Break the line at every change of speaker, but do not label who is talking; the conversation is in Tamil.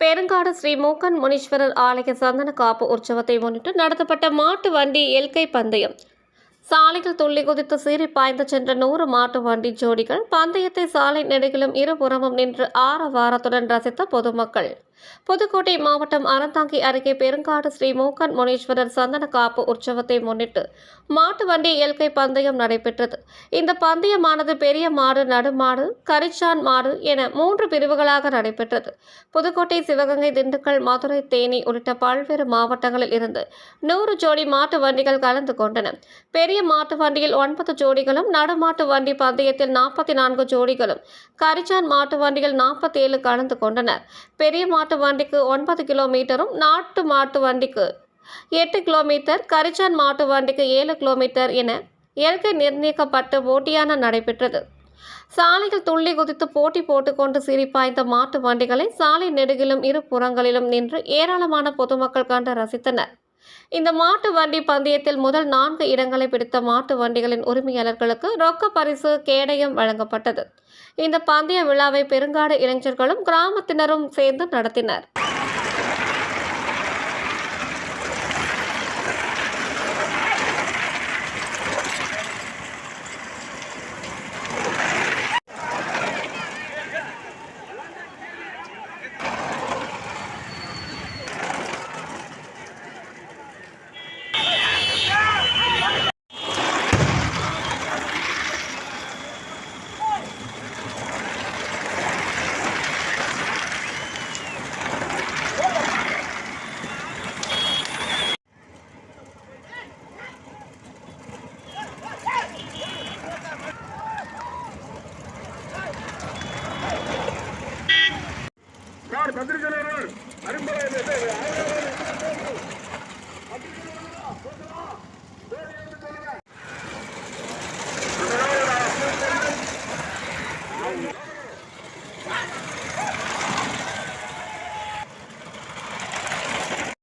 பெருங்காடு ஸ்ரீ மூக்கன் முனீஸ்வரர் ஆலய சந்தன காப்பு உற்சவத்தை முன்னிட்டு நடத்தப்பட்ட மாட்டு வண்டி எல்கை பந்தயம். சாலையில் துள்ளி குதித்து சீறி பாய்ந்து சென்ற நூறு மாட்டு வண்டி ஜோடிகள் பந்தயத்தை சாலை நெடுகிலும் இருபுறமும் நின்று ஆரவாரத்துடன் ரசித்த பொதுமக்கள். புதுக்கோட்டை மாவட்டம் அறந்தாங்கி அருகே பெருங்காடு ஸ்ரீ மூக்கன் முனீஸ்வரர் சந்தன காப்பு உற்சவத்தை முன்னிட்டு மாட்டு வண்டி இயற்கை பந்தயம் நடைபெற்றது. இந்த பந்தயமானது பெரிய மாடு நடுமாடு கரிச்சான் மாடு என மூன்று பிரிவுகளாக நடைபெற்றது. புதுக்கோட்டை சிவகங்கை திண்டுக்கல் மதுரை தேனி உள்ளிட்ட பல்வேறு மாவட்டங்களில் இருந்து நூறு ஜோடி மாட்டு வண்டிகள் கலந்து கொண்டன. பெரிய மாட்டு வண்டியில் ஒன்பது ஜோடிகளும் நடுமாட்டு வண்டி பந்தயத்தில் நாற்பத்தி நான்கு ஜோடிகளும் கரிச்சான் மாட்டு வண்டியில் நாற்பத்தி ஏழு கலந்து கொண்டனர். பெரிய மாட்டு மாட்டு வண்டிக்கு ஒன்பது கிலோமீட்டரும் நாட்டு மாட்டு வண்டிக்கு எட்டு கிலோமீட்டர் கரிச்சான் மாட்டு வண்டிக்கு ஏழு கிலோமீட்டர் என இயற்கை நிர்ணயிக்கப்பட்டு போட்டியான நடைபெற்றது. சாலையில் துள்ளி குதித்து போட்டி போட்டுக்கொண்டு சிரிப்பாய்ந்த மாட்டு வண்டிகளை சாலை நெடுகிலும் இரு புறங்களிலும் நின்று ஏராளமான பொதுமக்கள் கண்டு ரசித்தனர். இந்த மாட்டு வண்டி பந்தயத்தில் முதல் நான்கு இடங்களை பிடித்த மாட்டு வண்டிகளின் உரிமையாளர்களுக்கு ரொக்க பரிசு கேடயம் வழங்கப்பட்டது. இந்த பந்தய விழாவை பெருங்காடு இளைஞர்களும் கிராமத்தினரும் சேர்ந்து நடத்தினர்.
சார் பத்திரிகையாளர்கள் அரும்பலை
What?